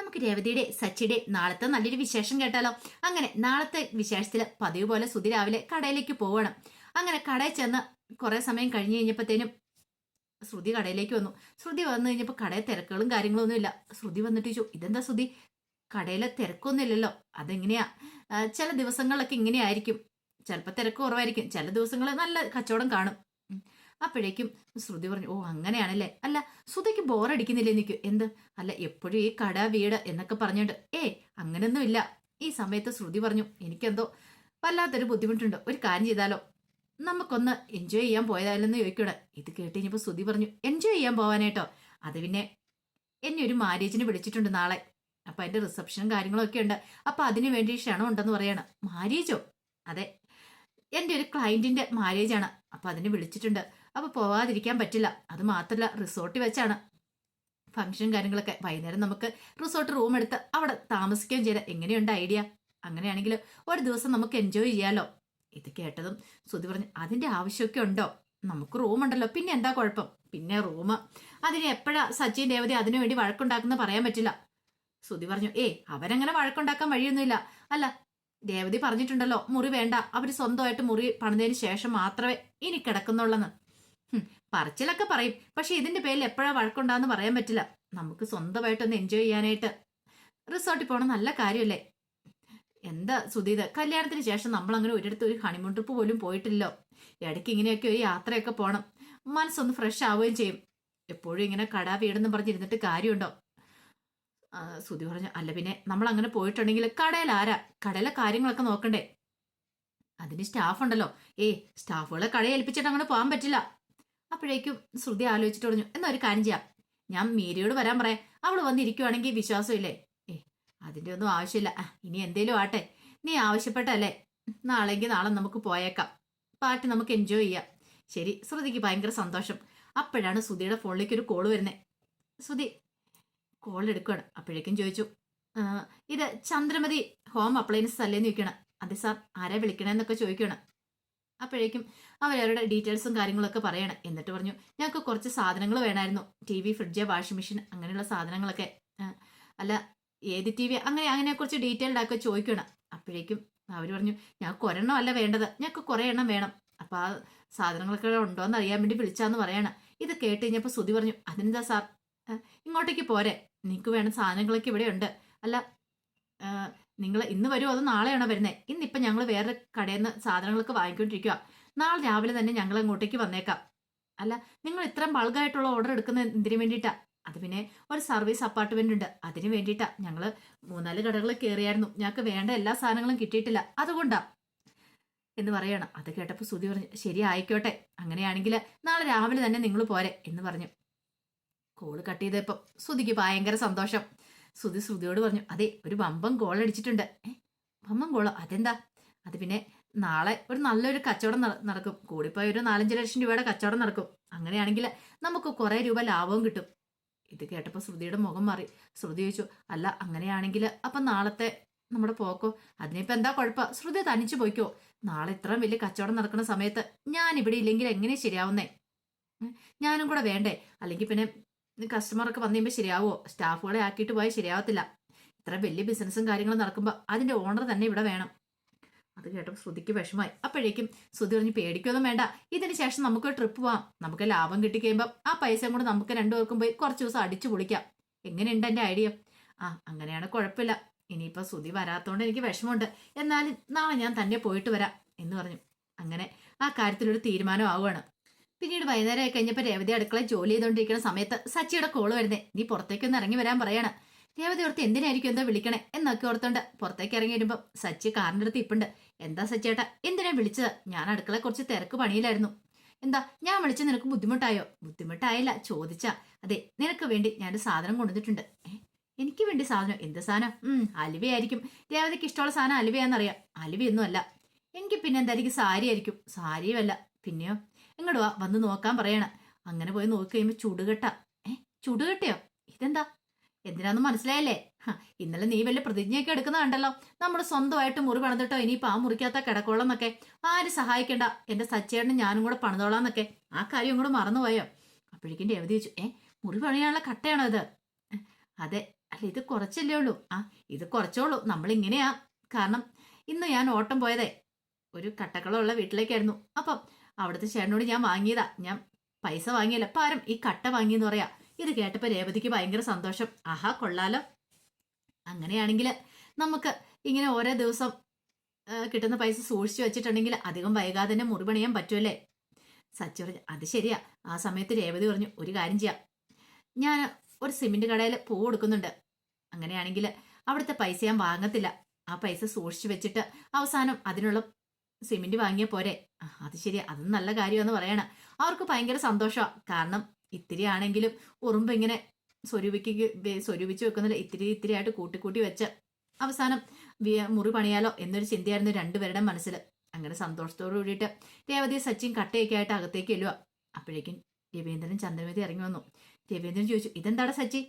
നമുക്ക് രേവതിയുടെ സച്ചിയുടെ നാളത്തെ നല്ലൊരു വിശേഷം കേട്ടാലോ? അങ്ങനെ നാളത്തെ വിശേഷത്തിൽ പതിവ് പോലെ സുധി രാവിലെ കടയിലേക്ക് പോവണം. അങ്ങനെ കടയിൽ ചെന്ന് കുറെ സമയം കഴിഞ്ഞ് കഴിഞ്ഞപ്പോഴത്തേനും ശ്രുതി കടയിലേക്ക് വന്നു. ശ്രുതി വന്നു കഴിഞ്ഞപ്പോൾ കടയിൽ തിരക്കുകളും കാര്യങ്ങളും ഒന്നുമില്ല ശ്രുതി വന്നിട്ട് ചോദിച്ചു ഇതെന്താ ശ്രുതി കടയിലെ തിരക്കൊന്നുമില്ലല്ലോ. അതെങ്ങനെയാ? ചില ദിവസങ്ങളിലൊക്കെ ഇങ്ങനെയായിരിക്കും. ചിലപ്പോൾ തിരക്ക് കുറവായിരിക്കും. ചില ദിവസങ്ങളിൽ നല്ല കച്ചവടം കാണും. അപ്പോഴേക്കും ശ്രുതി പറഞ്ഞു ഓ അങ്ങനെയാണല്ലേ? അല്ല ശ്രുതിക്ക് ബോറടിക്കുന്നില്ലേ എനിക്ക് എന്ത്? അല്ല എപ്പോഴും ഈ കട വീട് എന്നൊക്കെ പറഞ്ഞിട്ട്. ഏ അങ്ങനെയൊന്നുമില്ല ഈ സമയത്ത് ശ്രുതി പറഞ്ഞു എനിക്കെന്തോ വല്ലാത്തൊരു ബുദ്ധിമുട്ടുണ്ട്. ഒരു കാര്യം ചെയ്താലോ? നമുക്കൊന്ന് എൻജോയ് ചെയ്യാൻ പോയതായാലെന്ന് ചോദിക്കൂടെ? ഇത് കേട്ട് ഇനിയിപ്പോൾ ശ്രുതി പറഞ്ഞു എൻജോയ് ചെയ്യാൻ പോവാനായിട്ടോ അത് പിന്നെ എന്നെ ഒരു മാരേജിന് വിളിച്ചിട്ടുണ്ട് നാളെ. അപ്പൊ അതിന്റെ റിസപ്ഷനും കാര്യങ്ങളൊക്കെ ഉണ്ട്. അപ്പൊ അതിനു വേണ്ടി ക്ഷണം ഉണ്ടെന്ന് പറയണം. മാരേജോ അതെ എന്റെ ഒരു ക്ലയന്റിന്റെ മാരേജ് ആണ്. അപ്പൊ അതിന് വിളിച്ചിട്ടുണ്ട്. അപ്പൊ പോവാതിരിക്കാൻ പറ്റില്ല. അത് മാത്രല്ല റിസോർട്ടിൽ വെച്ചാണ്. ഫംഗ്ഷൻ കാര്യങ്ങളൊക്കെ. വൈകുന്നേരം നമുക്ക് റിസോർട്ട് റൂം എടുത്ത് അവിടെ താമസിക്കുകയും ചെയ്ത എങ്ങനെയുണ്ട് ഐഡിയ അങ്ങനെയാണെങ്കിൽ ഒരു ദിവസം നമുക്ക് എൻജോയ് ചെയ്യാലോ? ഇത് കേട്ടതും ശ്രുതി പറഞ്ഞു അതിന്റെ ആവശ്യമൊക്കെ ഉണ്ടോ? നമുക്ക് റൂം ഉണ്ടല്ലോ. പിന്നെ എന്താ കുഴപ്പം? പിന്നെ റൂം അതിന് എപ്പോഴാ സച്ചിൻ രേവതി അതിനു വേണ്ടി വഴക്കുണ്ടാക്കുന്ന പറയാൻ പറ്റില്ല. ശ്രുതി പറഞ്ഞു ഏ അവരങ്ങനെ വഴക്കുണ്ടാക്കാൻ വഴിയൊന്നുമില്ല. അല്ല രേവതി പറഞ്ഞിട്ടുണ്ടല്ലോ മുറി വേണ്ട. അവർ സ്വന്തമായിട്ട് മുറി പണിതതിന് ശേഷം മാത്രമേ ഇനി കിടക്കുന്നുള്ളെന്ന്. പറച്ചിലൊക്കെ പറയും. പക്ഷെ ഇതിന്റെ പേരിൽ എപ്പോഴാ വഴക്കുണ്ടാന്ന് പറയാൻ പറ്റില്ല. നമുക്ക് സ്വന്തമായിട്ടൊന്ന് എൻജോയ് ചെയ്യാനായിട്ട് റിസോർട്ടിൽ പോകണം നല്ല കാര്യമല്ലേ എന്താ സുധീത് കല്യാണത്തിന് ശേഷം നമ്മൾ അങ്ങനെ ഒരിടത്ത് ഒരു ഹണിമൂൺ ട്രിപ്പ് പോലും പോയിട്ടില്ലല്ലോ ഇടയ്ക്ക് ഇങ്ങനെയൊക്കെ ഒരു യാത്രയൊക്കെ പോകണം മനസ്സൊന്ന് ഫ്രഷ് ആവുകയും ചെയ്യും. എപ്പോഴും ഇങ്ങനെ കടാ വീടെന്ന് പറഞ്ഞിരുന്നിട്ട് കാര്യമുണ്ടോ? സുധി പറഞ്ഞു അല്ല പിന്നെ നമ്മൾ അങ്ങനെ പോയിട്ടുണ്ടെങ്കിൽ കടയിൽ ആരാ? കടയിലെ കാര്യങ്ങളൊക്കെ നോക്കണ്ടേ? അതിന് സ്റ്റാഫ് ഉണ്ടല്ലോ. ഏ സ്റ്റാഫുകളെ കടയിൽ ഏൽപ്പിച്ചിട്ട് അങ്ങനെ പോകാൻ പറ്റില്ല. അപ്പോഴേക്കും ശ്രുതി ആലോചിച്ചിട്ട് പറഞ്ഞു എന്നാ ഒരു കാര്യം ചെയ്യാം. ഞാൻ മീരയോട് വരാൻ പറയാം. അവൾ വന്നിരിക്കുവാണെങ്കിൽ വിശ്വാസമില്ലേ? ഏ അതിന്റെ ഒന്നും ആവശ്യമില്ല. ഇനി എന്തേലും ആട്ടെ. നീ ആവശ്യപ്പെട്ടല്ലേ നാളെങ്കിൽ നാളെ നമുക്ക് പോയേക്കാം. പാട്ട് നമുക്ക് എൻജോയ് ചെയ്യാം. ശരി ശ്രുതിക്ക് ഭയങ്കര സന്തോഷം. അപ്പോഴാണ് ശ്രുതിയുടെ ഫോണിലേക്ക് ഒരു കോൾ വരുന്നത് ശ്രുതി കോൾ എടുക്കുകയാണ് അപ്പോഴേക്കും ചോദിച്ചു "ആ, ഇത് ചന്ദ്രമതി ഹോം അപ്ലയൻസ് അല്ലേന്ന് ചോദിക്കണം അതെ സാർ ആരാ വിളിക്കണമെന്നൊക്കെ ചോദിക്കണം അപ്പോഴേക്കും അവരവരുടെ ഡീറ്റെയിൽസും കാര്യങ്ങളൊക്കെ പറയണം. എന്നിട്ട് പറഞ്ഞു ഞങ്ങൾക്ക് കുറച്ച് സാധനങ്ങൾ വേണമായിരുന്നു. T V fridge washing machine അങ്ങനെയുള്ള സാധനങ്ങളൊക്കെ അല്ല ഏത് ടി വി അങ്ങനെ അങ്ങനെ കുറച്ച് ഡീറ്റെയിൽഡ് ആക്കി ചോദിക്കണം. അപ്പോഴേക്കും അവർ പറഞ്ഞു ഞങ്ങൾക്ക് ഒരെണ്ണം അല്ല വേണ്ടത്. ഞങ്ങൾക്ക് കുറേ എണ്ണം വേണം. അപ്പോൾ ആ സാധനങ്ങളൊക്കെ ഉണ്ടോ എന്ന് അറിയാൻ വേണ്ടി വിളിച്ചാന്ന് പറയണം. ഇത് കേട്ട് കഴിഞ്ഞപ്പോൾ സുതി പറഞ്ഞു അതിനെന്താ സാർ? ഇങ്ങോട്ടേക്ക് പോരെ. നിങ്ങൾക്ക് വേണ്ട സാധനങ്ങളൊക്കെ ഇവിടെ ഉണ്ട്. അല്ല നിങ്ങൾ ഇന്ന് വരുമോ അതോ നാളെയാണ് വരുന്നത് ഇന്നിപ്പം ഞങ്ങൾ വേറെ കടയിൽ നിന്ന് സാധനങ്ങളൊക്കെ വാങ്ങിക്കൊണ്ടിരിക്കുക നാളെ രാവിലെ തന്നെ ഞങ്ങൾ അങ്ങോട്ടേക്ക് വന്നേക്കാം. അല്ല നിങ്ങൾ ഇത്രയും ബൾഗായിട്ടുള്ള ഓർഡർ എടുക്കുന്ന എന്തിനു വേണ്ടിയിട്ടാ? അത് പിന്നെ ഒരു സർവീസ് അപ്പാർട്ട്മെന്റ് ഉണ്ട്. അതിന് വേണ്ടിയിട്ടാ. ഞങ്ങൾ മൂന്നാൽ കടകൾ കയറിയായിരുന്നു. ഞങ്ങൾക്ക് വേണ്ട എല്ലാ സാധനങ്ങളും കിട്ടിയിട്ടില്ല. അതുകൊണ്ടാ. എന്ന് പറയണം. അത് കേട്ടപ്പോൾ സുതി പറഞ്ഞു ശരി ആയിക്കോട്ടെ. അങ്ങനെയാണെങ്കിൽ നാളെ രാവിലെ തന്നെ നിങ്ങൾ പോരെ എന്ന് പറഞ്ഞു. കോൾ കട്ട് ചെയ്തപ്പോൾ സുതിക്ക് ഭയങ്കര സന്തോഷം. സുധി ശ്രുതിയോട് പറഞ്ഞു അതെ ഒരു വമ്പം ഏ വമ്പം ഗോളോ? അതെന്താ? അത് പിന്നെ നാളെ ഒരു നല്ലൊരു കച്ചവടം നട- നടക്കും. കൂടിപ്പോയ ഒരു നാലഞ്ച് ലക്ഷം രൂപയുടെ കച്ചവടം നടക്കും. അങ്ങനെയാണെങ്കിൽ നമുക്ക് കുറെ രൂപ ലാഭവും കിട്ടും. ഇത് കേട്ടപ്പോൾ ശ്രുതിയുടെ മുഖം മാറി. ശ്രുതി ചോദിച്ചു അല്ല അങ്ങനെയാണെങ്കിൽ അപ്പം നാളത്തെ നമ്മുടെ പോക്കോ? അതിനിപ്പോ എന്താ കുഴപ്പം? ശ്രുതി തനിച്ചു പോയിക്കോ. നാളെ ഇത്രയും വലിയ കച്ചവടം നടക്കുന്ന സമയത്ത് ഞാൻ ഇവിടെ ഇല്ലെങ്കിൽ എങ്ങനെ ശരിയാവുന്നേ? ഞാനും കൂടെ വേണ്ടേ? അല്ലെങ്കിൽ പിന്നെ കസ്റ്റമറൊക്കെ വന്നു കഴിയുമ്പോൾ ശരിയാവോ? സ്റ്റാഫുകളെ ആക്കിയിട്ട് പോയാൽ ശരിയാവത്തില്ല. ഇത്ര വലിയ ബിസിനസ്സും കാര്യങ്ങളും നടക്കുമ്പോൾ അതിന്റെ ഓണർ തന്നെ ഇവിടെ വേണം. അത് കേട്ടപ്പോൾ ശ്രുതിക്ക് വിഷമായി അപ്പോഴേക്കും ശ്രുതി പറഞ്ഞ് പേടിക്കൊന്നും വേണ്ട. ഇതിന് ശേഷം നമുക്ക് ട്രിപ്പ് പോവാം. നമുക്ക് ലാഭം കിട്ടിക്കഴിയുമ്പോൾ ആ പൈസ കൊണ്ട് നമുക്ക് രണ്ടുപേർക്കും പോയി കുറച്ച് ദിവസം അടിച്ചു പൊളിക്കാം. എങ്ങനെയുണ്ട് എന്റെ ഐഡിയ ആ അങ്ങനെയാണ് കുഴപ്പമില്ല. ഇനിയിപ്പോൾ ശ്രുതി വരാത്തതുകൊണ്ട് എനിക്ക് വിഷമമുണ്ട്. എന്നാലും നാളെ ഞാൻ തന്നെ പോയിട്ട് വരാം എന്ന് പറഞ്ഞു. അങ്ങനെ ആ കാര്യത്തിലൊരു തീരുമാനം ആവുകയാണ്. പിന്നീട് വൈകുന്നേരം ആയി കഴിഞ്ഞപ്പോൾ രേവതി അടുക്കള ജോലി ചെയ്തുകൊണ്ടിരിക്കുന്ന സമയത്ത് സച്ചിയുടെ കോൾ വരുന്നേ. നീ പുറത്തേക്കൊന്ന് ഇറങ്ങി വരാൻ പറയാണ്. രേവതി ഓർത്ത് എന്തിനായിരിക്കും എന്തോ വിളിക്കണേ? എന്നൊക്കെ ഓർത്തോണ്ട് പുറത്തേക്ക് ഇറങ്ങി വരുമ്പോൾ സച്ചി കാറിന്റെ അടുത്ത് ഇപ്പുണ്ട്. എന്താ സച്ചേട്ടാ എന്തിനാ വിളിച്ചത്? ഞാൻ അടുക്കള കുറച്ച് തിരക്ക് പണിയിലായിരുന്നു. എന്താ ഞാൻ വിളിച്ച നിനക്ക് ബുദ്ധിമുട്ടായോ? ബുദ്ധിമുട്ടായില്ല ചോദിച്ചാ. അതെ നിനക്ക് വേണ്ടി ഞാനൊരു സാധനം കൊണ്ടുവന്നിട്ടുണ്ട്. എനിക്ക് വേണ്ടി സാധനം? എന്ത് സാധനം? ഉം അലുവയായിരിക്കും. രേവതിക്ക് ഇഷ്ടമുള്ള സാധനം അലുവയാന്നറിയാം അലുവയൊന്നും അല്ല എങ്കിൽ പിന്നെ എന്തായിരിക്കും? സാരി ആയിരിക്കും സാരിയുമല്ല. പിന്നെയോ? ഇങ്ങോട്ട് വാ വന്ന് നോക്കാൻ പറയണ. അങ്ങനെ പോയി നോക്കി കഴിയുമ്പോൾ ചുടുകെട്ട. ഏ ചുടുകെട്ടയോ? ഇതെന്താ? എന്തിനാന്ന് മനസ്സിലായല്ലേ? ഇന്നലെ നീ വല്ല പ്രതിജ്ഞയൊക്കെ എടുക്കുന്നതാണ്ടല്ലോ നമ്മൾ സ്വന്തമായിട്ട് മുറി പണിതിട്ടോ ഇനിയിപ്പോ ആ മുറിക്കാത്ത കിടക്കോളം എന്നൊക്കെ ആരും സഹായിക്കണ്ട. എന്റെ സച്ചേട്ടനും ഞാനും കൂടെ പണിതോളാം എന്നൊക്കെ ആ കാര്യം കൂടെ മറന്നുപോയോ? അപ്പോഴേക്കും രവതി ചോദിച്ചു ഏ മുറി പണിയാനുള്ള കട്ടയാണോ ഇത്? അതെ. അല്ല ഇത് കുറച്ചല്ലേ ഉള്ളൂ. ആ ഇത് കുറച്ചോളൂ. നമ്മൾ ഇങ്ങനെയാ കാരണം ഇന്ന് ഞാൻ ഓട്ടം പോയതേ. ഒരു കട്ടക്കളമുള്ള വീട്ടിലേക്കായിരുന്നു. അപ്പം അവിടുത്തെ ചേട്ടനോട് ഞാൻ വാങ്ങിയതാ. ഞാൻ പൈസ വാങ്ങിയല്ല പാരം ഈ കട്ട വാങ്ങിയെന്ന് പറയാ. ഇത് കേട്ടപ്പോ രേവതിക്ക് ഭയങ്കര സന്തോഷം. ആഹാ കൊള്ളാലോ. അങ്ങനെയാണെങ്കിൽ നമുക്ക് ഇങ്ങനെ ഓരോ ദിവസം കിട്ടുന്ന പൈസ സൂക്ഷിച്ചു വെച്ചിട്ടുണ്ടെങ്കിൽ അധികം വൈകാതെ തന്നെ മുറിപണിയാൻ പറ്റുമല്ലേ സച്ചി പറഞ്ഞു അത് ശരിയാ. ആ സമയത്ത് രേവതി പറഞ്ഞു ഒരു കാര്യം ചെയ്യാം. ഞാൻ ഒരു സിമെന്റ് കടയിൽ പൂ കൊടുക്കുന്നുണ്ട്. അങ്ങനെയാണെങ്കിൽ അവിടുത്തെ പൈസ ഞാൻ വാങ്ങത്തില്ല. ആ പൈസ സൂക്ഷിച്ചു വെച്ചിട്ട് അവസാനം അതിനുള്ള സിമെന്റ് വാങ്ങിയ പോരെ. അത് ശരി. അത് നല്ല കാര്യമെന്ന് പറയണം. അവർക്ക് ഭയങ്കര സന്തോഷമാണ് കാരണം ഇത്തിരി ആണെങ്കിലും ഉറുമ്പ് ഇങ്ങനെ സ്വരൂപിക്ക് സ്വരൂപിച്ച് വെക്കുന്നില്ല ഇത്തിരി ഇത്തിരി ആയിട്ട് കൂട്ടിക്കൂട്ടി വെച്ച് അവസാനം മുറി പണിയാലോ എന്നൊരു ചിന്തയായിരുന്നു രണ്ടുപേരുടെ മനസ്സിൽ അങ്ങനെ സന്തോഷത്തോടു കൂടിയിട്ട് രേവതി സച്ചിൻ കട്ടയൊക്കെ ആയിട്ട് അകത്തേക്ക് ചെല്ലുക അപ്പോഴേക്കും രവീന്ദ്രൻ ചന്ദ്രമതി ഇറങ്ങി വന്നു. രവീന്ദ്രൻ ചോദിച്ചു ഇതെന്താടാ സച്ചി?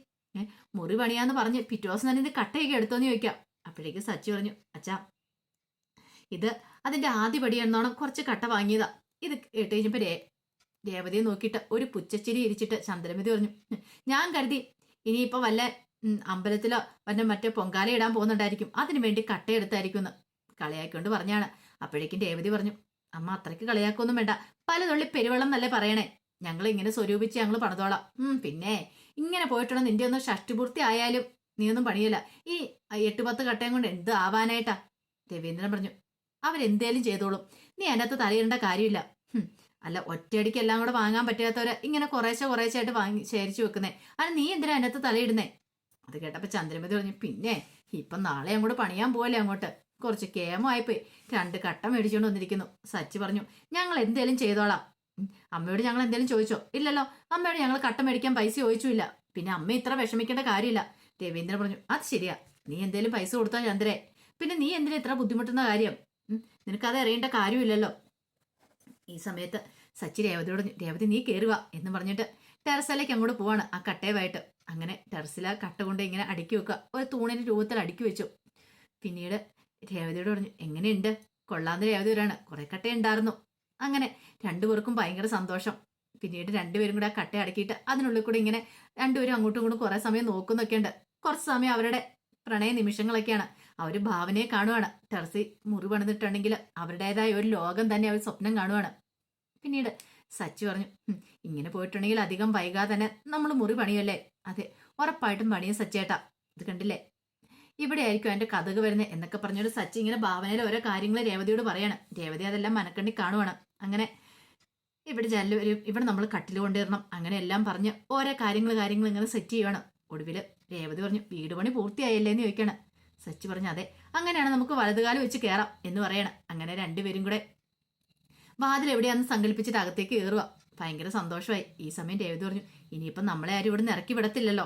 മുറി പണിയാന്ന് പറഞ്ഞ് പിറ്റേ ദിവസം തന്നെ ഇത് കട്ടയൊക്കെ എടുത്തോന്ന് ചോദിക്കാം. അപ്പോഴേക്കും സച്ചി പറഞ്ഞു അച്ഛാ ഇത് അതിന്റെ ആദ്യപടി എന്നോണം കുറച്ച് കട്ട വാങ്ങിയതാ. ഇത് കേട്ട് കഴിഞ്ഞപ്പോ രേവതിയെ നോക്കിയിട്ട് ഒരു പുച്ചച്ചിരി ഇരിച്ചിട്ട് ചന്ദ്രമതി പറഞ്ഞു ഞാൻ കരുതി ഇനിയിപ്പോ വല്ല അമ്പലത്തിലോ വല്ല മറ്റോ പൊങ്കാല ഇടാൻ പോകുന്നുണ്ടായിരിക്കും. അതിനു വേണ്ടി കട്ടയെടുത്തായിരിക്കും എന്ന് കളിയാക്കിക്കൊണ്ട് പറഞ്ഞാണ്. അപ്പോഴേക്കും രേവതി പറഞ്ഞു അമ്മ അത്രയ്ക്ക് കളിയാക്കൊന്നും വേണ്ട. പല തുള്ളി പെരുവെള്ളം എന്നല്ലേ പറയണേ. ഞങ്ങൾ ഇങ്ങനെ സ്വരൂപിച്ച് ഞങ്ങൾ പണിതോളാം. പിന്നെ ഇങ്ങനെ പോയിട്ടുള്ള നിന്റെ ഒന്ന് ഷഷ്ടിപൂർത്തി ആയാലും നീ ഒന്നും പണിയല്ല. ഈ എട്ട് പത്ത് കട്ടയും കൊണ്ട് എന്ത് ആവാനായിട്ടാ? രവീന്ദ്രൻ പറഞ്ഞു അവരെന്തേലും ചെയ്തോളും. നീ അതിനകത്ത് തലയിടേണ്ട കാര്യമില്ല. അല്ല ഒറ്റയടിക്ക് എല്ലാം കൂടെ വാങ്ങാൻ പറ്റാത്തവരെ ഇങ്ങനെ കുറേശ്ശെ കുറേശ്ശെ ആയിട്ട് വാങ്ങി ശേഖരിച്ചു വെക്കുന്നേ. അല്ല നീ എന്തിനാ അതിനകത്ത് തലയിടുന്നേ? അത് കേട്ടപ്പോൾ ചന്ദ്രമതി പറഞ്ഞു പിന്നെ ഇപ്പൊ നാളെ അങ്ങോട്ട് പണിയാൻ പോകല്ലേ അങ്ങോട്ട്? കുറച്ച് കേമമായിപ്പോയി രണ്ട് കട്ട മേടിച്ചുകൊണ്ട് വന്നിരിക്കുന്നു. സച്ചി പറഞ്ഞു ഞങ്ങൾ എന്തേലും ചെയ്തോളാം. അമ്മയോട് ഞങ്ങൾ എന്തേലും ചോദിച്ചോ? ഇല്ലല്ലോ. അമ്മയോട് ഞങ്ങൾ കട്ട മേടിക്കാൻ പൈസ ചോദിച്ചില്ല പിന്നെ അമ്മ ഇത്ര വിഷമിക്കേണ്ട കാര്യമില്ല. രവീന്ദ്രൻ പറഞ്ഞു അത് ശരിയാ. നീ എന്തേലും പൈസ കൊടുത്താൽ ചന്ദ്രേ. പിന്നെ നീ എന്തിനാ ഇത്ര ബുദ്ധിമുട്ടുന്ന കാര്യം? നിനക്കത് അറിയേണ്ട കാര്യമില്ലല്ലോ. ഈ സമയത്ത് സച്ചി രേവതിയോട് രേവതി നീ കയറുക എന്ന് പറഞ്ഞിട്ട് ടെറസിലേക്ക് അങ്ങോട്ട് പോവാണ് ആ കട്ടയുമായിട്ട്. അങ്ങനെ ടെറസിൽ കട്ട കൊണ്ട് ഇങ്ങനെ അടുക്കി വെക്കുക. ഒരു തൂണിന്റെ രൂപത്തിൽ അടുക്കി വെച്ചു. പിന്നീട് രേവതിയോട് പറഞ്ഞു എങ്ങനെയുണ്ട്? കൊള്ളാന്ന് രേവതി വരാണ് കുറെ കട്ട ഉണ്ടായിരുന്നു. അങ്ങനെ രണ്ടുപേർക്കും ഭയങ്കര സന്തോഷം. പിന്നീട് രണ്ടുപേരും കൂടെ ആ കട്ട അടക്കിയിട്ട് അതിനുള്ളിൽ കൂടെ ഇങ്ങനെ രണ്ടുപേരും അങ്ങോട്ടും ഇങ്ങോട്ടും കുറേ സമയം നോക്കുന്നൊക്കെയുണ്ട്. കുറച്ച് സമയം അവരുടെ പ്രണയ നിമിഷങ്ങളൊക്കെയാണ്. അവർ ഭാവനയെ കാണുവാണ്. ടെറസി മുറി പണിതിട്ടുണ്ടെങ്കിൽ അവരുടേതായ ഒരു ലോകം തന്നെ അവർ സ്വപ്നം കാണുവാണ്. പിന്നീട് സച്ചി പറഞ്ഞു ഇങ്ങനെ പോയിട്ടുണ്ടെങ്കിൽ അധികം വൈകാതെ തന്നെ നമ്മൾ മുറി പണിയല്ലേ? അതെ ഉറപ്പായിട്ടും പണിയും സച്ചേട്ടാ. ഇത് കണ്ടില്ലേ? ഇവിടെ ആയിരിക്കും എന്റെ കഥക് വരുന്നത് എന്നൊക്കെ പറഞ്ഞൊരു സച്ചി ഇങ്ങനെ ഭാവനയിൽ ഓരോ കാര്യങ്ങൾ രേവതിയോട് പറയാണ്. രേവതി അതെല്ലാം മനക്കണ്ണി കാണുവാണ്. അങ്ങനെ ഇവിടെ ജനൽ വരും ഇവിടെ നമ്മൾ കട്ടിൽ കൊണ്ടുവരണം. അങ്ങനെ എല്ലാം പറഞ്ഞ് ഓരോ കാര്യങ്ങൾ കാര്യങ്ങൾ ഇങ്ങനെ സെറ്റ് ചെയ്യുവാണ്. ഒടുവിൽ രേവതി പറഞ്ഞു വീട് പണി പൂർത്തിയായല്ലേ എന്ന് ചോദിക്കണം. സച്ചി പറഞ്ഞു അതെ അങ്ങനെയാണ് നമുക്ക് വലതുകാലം വെച്ച് കയറാം എന്ന് പറയണം. അങ്ങനെ രണ്ടുപേരും കൂടെ വാതിൽ എവിടെയാണെന്ന് സങ്കല്പിച്ചിട്ട് അകത്തേക്ക് കയറുക ഭയങ്കര സന്തോഷമായി. ഈ സമയം രേവതി പറഞ്ഞു ഇനിയിപ്പം നമ്മളെ ആരും ഇവിടെ നിന്ന് ഇറക്കി വിടത്തില്ലല്ലോ.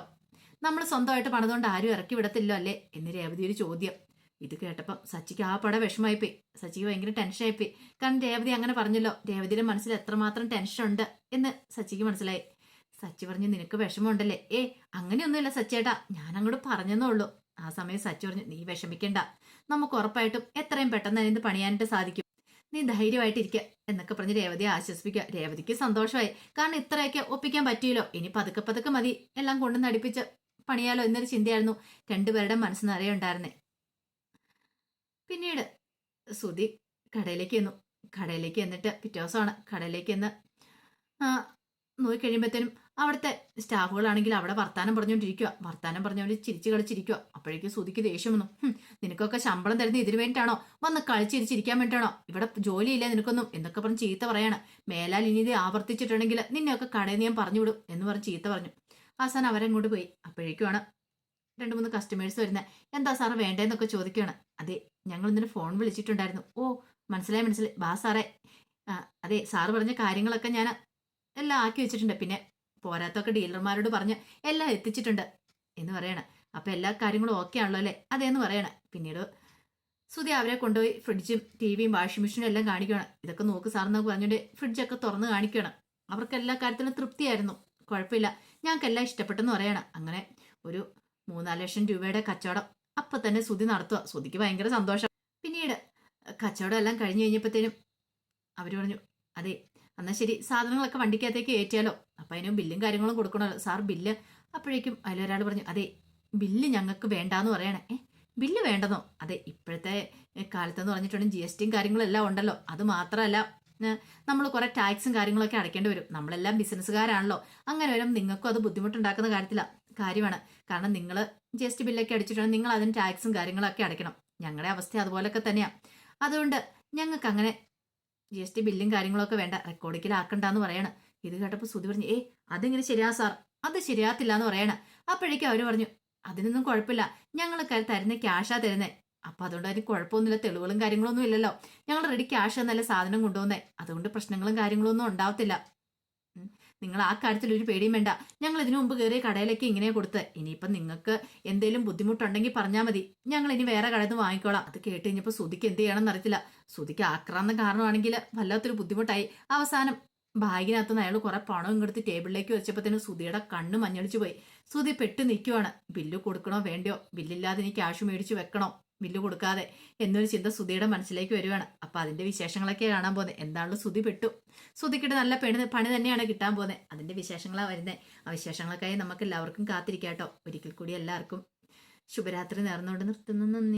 നമ്മൾ സ്വന്തമായിട്ട് പണിതുകൊണ്ട് ആരും ഇറക്കി വിടത്തില്ലോ അല്ലേ? എന്ന് രേവതി ഒരു ചോദ്യം. ഇത് കേട്ടപ്പം സച്ചിക്ക് ആ പട വിഷമായിപ്പോയി സച്ചിക്ക് ഭയങ്കര ടെൻഷനായിപ്പോയി. കാരണം രേവതി അങ്ങനെ പറഞ്ഞല്ലോ രേവതിയുടെ മനസ്സിൽ എത്രമാത്രം ടെൻഷൻ ഉണ്ട് എന്ന് സച്ചിക്ക് മനസ്സിലായി. സച്ചി പറഞ്ഞു നിനക്ക് വിഷമമുണ്ടല്ലേ? ഏ അങ്ങനെയൊന്നുമില്ല സച്ചേട്ടാ. ഞാൻ അങ്ങോട്ട് പറഞ്ഞെന്നേ ഉള്ളൂ. ആ സമയം സച്ചി പറഞ്ഞു നീ വിഷമിക്കണ്ട. നമുക്ക് ഉറപ്പായിട്ടും എത്രയും പെട്ടെന്ന് അതിന് പണിയാനായിട്ട് സാധിക്കും. നീ ധൈര്യമായിട്ടിരിക്കുക എന്നൊക്കെ പറഞ്ഞ് രേവതിയെ ആശ്വസിപ്പിക്കുക. രേവതിക്ക് സന്തോഷമായി. കാരണം ഇത്രയൊക്കെ ഒപ്പിക്കാൻ പറ്റിയല്ലോ. ഇനി പതുക്കെ പതുക്കെ മതി. എല്ലാം കൊണ്ടു നടിപ്പിച്ച് പണിയാലോ എന്നൊരു ചിന്തയായിരുന്നു രണ്ടുപേരുടെ മനസ്സ് നിറയെ ഉണ്ടായിരുന്നേ. പിന്നീട് സുധി കടയിലേക്ക് ചെന്നു. കടയിലേക്ക് എന്നിട്ട് പിറ്റേ ദിവസമാണ്. കടയിലേക്ക് എന്ന് നോക്കി കഴിയുമ്പോഴത്തേനും അവിടുത്തെ സ്റ്റാഫുകളാണെങ്കിൽ അവിടെ വർത്താനം പറഞ്ഞുകൊണ്ടിരിക്കുക വർത്താനം പറഞ്ഞവർ ചിരിച്ചു കളിച്ചിരിക്കുക അപ്പോഴേക്കും സുതിക്ക് ദേഷ്യം വന്നു. നിനക്കൊക്കെ ശമ്പളം തരുന്ന ഇതിനു വേണ്ടിയിട്ടാണോ? വന്ന് കളിച്ചിരിച്ചിരിക്കാൻ വേണ്ടിയിട്ടാണോ? ഇവിടെ ജോലിയില്ല നിനക്കൊന്നും എന്നൊക്കെ പറഞ്ഞ് ചീത്ത പറയാണ്. മേലാൽ ഇനി ഇത് ആവർത്തിച്ചിട്ടുണ്ടെങ്കിൽ നിന്നെയൊക്കെ കടയിൽ ഞാൻ പറഞ്ഞു വിടും എന്ന് പറഞ്ഞ് ചീത്ത പറഞ്ഞു. അവസാനം അവരങ്ങോട്ട് പോയി. അപ്പോഴേക്കുമാണ് രണ്ട് മൂന്ന് കസ്റ്റമേഴ്സ് വരുന്നത് എന്താ സാറ് വേണ്ടതെന്നൊക്കെ ചോദിക്കുകയാണ്. അതെ ഞങ്ങൾ ഇന്നലെ ഫോൺ വിളിച്ചിട്ടുണ്ടായിരുന്നു. ഓ മനസ്സിലായി മനസ്സിലായി. ബാ സാറേ. അതെ സാറ് പറഞ്ഞ കാര്യങ്ങളൊക്കെ ഞാൻ എല്ലാം ആക്കി വെച്ചിട്ടുണ്ട്. പിന്നെ പോരാത്തൊക്കെ ഡീലർമാരോട് പറഞ്ഞ് എല്ലാം എത്തിച്ചിട്ടുണ്ട് എന്ന് പറയണ. അപ്പൊ എല്ലാ കാര്യങ്ങളും ഓക്കെ ആണല്ലോ അല്ലേ? അതേന്ന് പറയണ. പിന്നീട് സുധി അവരെ കൊണ്ടുപോയി ഫ്രിഡ്ജും ടി വിയും വാഷിംഗ് മെഷീനും എല്ലാം കാണിക്കണം ഇതൊക്കെ നോക്ക് സാർ എന്നൊക്കെ പറഞ്ഞുകൊണ്ട് ഫ്രിഡ്ജൊക്കെ തുറന്ന് കാണിക്കണം അവർക്ക് എല്ലാ കാര്യത്തിലും തൃപ്തിയായിരുന്നു. കുഴപ്പമില്ല. ഞങ്ങൾക്ക് എല്ലാം ഇഷ്ടപ്പെട്ടെന്ന് പറയണം. അങ്ങനെ ഒരു മൂന്നാൽ ലക്ഷം രൂപയുടെ കച്ചവടം അപ്പൊ തന്നെ സുധി നടത്തുക സുധിക്ക് ഭയങ്കര സന്തോഷം. പിന്നീട് കച്ചവടം എല്ലാം കഴിഞ്ഞു കഴിഞ്ഞപ്പോഴത്തേനും അവർ പറഞ്ഞു അതെ എന്നാ ശരി സാധനങ്ങളൊക്കെ വണ്ടിക്കകത്തേക്ക് കയറ്റിയാലോ? അപ്പൊ അതിന് ബില്ലും കാര്യങ്ങളും കൊടുക്കണമല്ലോ. സാർ ബില്ല് അപ്പോഴേക്കും അതിലൊരാൾ പറഞ്ഞു അതെ ബില്ല് ഞങ്ങൾക്ക് വേണ്ടാന്ന് പറയണേ. ഏ ബില്ല് വേണ്ടെന്നോ? അതെ ഇപ്പോഴത്തെ കാലത്തെന്ന് പറഞ്ഞിട്ടുണ്ടെങ്കിൽ ജി എസ് ടിയും കാര്യങ്ങളും എല്ലാം ഉണ്ടല്ലോ. അത് മാത്രമല്ല നമ്മൾ കുറെ ടാക്സും കാര്യങ്ങളൊക്കെ അടയ്ക്കേണ്ടി വരും. നമ്മളെല്ലാം ബിസിനസ്സുകാരാണല്ലോ. അങ്ങനെ വരും. നിങ്ങൾക്കും അത് ബുദ്ധിമുട്ടുണ്ടാക്കുന്ന കാര്യത്തില കാര്യമാണ്. കാരണം നിങ്ങൾ ജി എസ് ടി ബില്ലൊക്കെ അടിച്ചിട്ടുണ്ടെങ്കിൽ നിങ്ങൾ അതിന് ടാക്സും കാര്യങ്ങളൊക്കെ അടയ്ക്കണം. ഞങ്ങളുടെ അവസ്ഥ അതുപോലൊക്കെ തന്നെയാണ് അതുകൊണ്ട് ഞങ്ങൾക്ക് അങ്ങനെ ജി എസ് ടി ബില്ലും കാര്യങ്ങളൊക്കെ വേണ്ട. റെക്കോർഡിക്കലാക്കണ്ടെന്ന് പറയണം. ഇത് കേട്ടപ്പോൾ സുധി പറഞ്ഞു ഏ അതിങ്ങനെ ശരിയാ സാർ? അത് ശരിയാത്തില്ല എന്ന് പറയണം. അപ്പോഴേക്കും അവർ പറഞ്ഞു അതിനൊന്നും കുഴപ്പമില്ല. ഞങ്ങൾ തരുന്ന ക്യാഷാ തരുന്നേ. അപ്പൊ അതുകൊണ്ട് അതിന് കുഴപ്പമൊന്നുമില്ല. തെളിവുകളും കാര്യങ്ങളൊന്നും ഇല്ലല്ലോ. ഞങ്ങൾ റെഡി ക്യാഷ് എന്നല്ല സാധനം കൊണ്ടുവന്നേ. അതുകൊണ്ട് പ്രശ്നങ്ങളും കാര്യങ്ങളൊന്നും ഉണ്ടാവത്തില്ല. നിങ്ങൾ ആ കാര്യത്തിൽ ഒരു പേടിയും വേണ്ട. ഞങ്ങൾ ഇതിനു മുമ്പ് കയറിയ കടയിലേക്ക് ഇങ്ങനെ കൊടുത്ത്. ഇനിയിപ്പം നിങ്ങൾക്ക് എന്തെങ്കിലും ബുദ്ധിമുട്ടുണ്ടെങ്കിൽ പറഞ്ഞാൽ മതി. ഞങ്ങൾ ഇനി വേറെ കടയിൽ നിന്ന് വാങ്ങിക്കോളാം. അത് കേട്ട് കഴിഞ്ഞപ്പോൾ സുധിക്ക് എന്ത് ചെയ്യണമെന്ന് അറിയത്തില്ല. സുധിക്ക് ആക്രാന്ന കാരണമാണെങ്കിൽ വല്ലാത്തൊരു ബുദ്ധിമുട്ടായി. അവസാനം ബാഗിനകത്ത് നിന്ന് അയാൾ കുറെ പണം ഇങ്ങെടുത്ത് ടേബിളിലേക്ക് വെച്ചപ്പോഴത്തേനും സുധിയുടെ കണ്ണ് മഞ്ഞളിച്ചു പോയി. സുധി പെട്ട് നിൽക്കുവാണ്. ബില്ല് കൊടുക്കണോ വേണ്ടയോ? ബില്ലില്ലാതെ ഇനി ക്യാഷ് മേടിച്ച് വെക്കണോ? ബില്ല് കൊടുക്കാതെ എന്നൊരു ചിന്ത സുധിയുടെ മനസ്സിലേക്ക് വരുവാണ്. അപ്പൊ അതിന്റെ വിശേഷങ്ങളൊക്കെ കാണാൻ പോകുന്നത് എന്താണല്ലോ സുധി പെട്ടു. സുധിക്കിട്ട് നല്ല പെണ് പണി തന്നെയാണ് കിട്ടാൻ പോകുന്നത് അതിന്റെ വിശേഷങ്ങളാണ് വരുന്നത് ആ വിശേഷങ്ങൾക്കായി നമുക്ക് എല്ലാവർക്കും കാത്തിരിക്കാട്ടോ. ഒരിക്കൽ കൂടി എല്ലാവർക്കും ശുഭരാത്രി നേർന്നുകൊണ്ട് നിർത്തുന്നു. നന്ദി.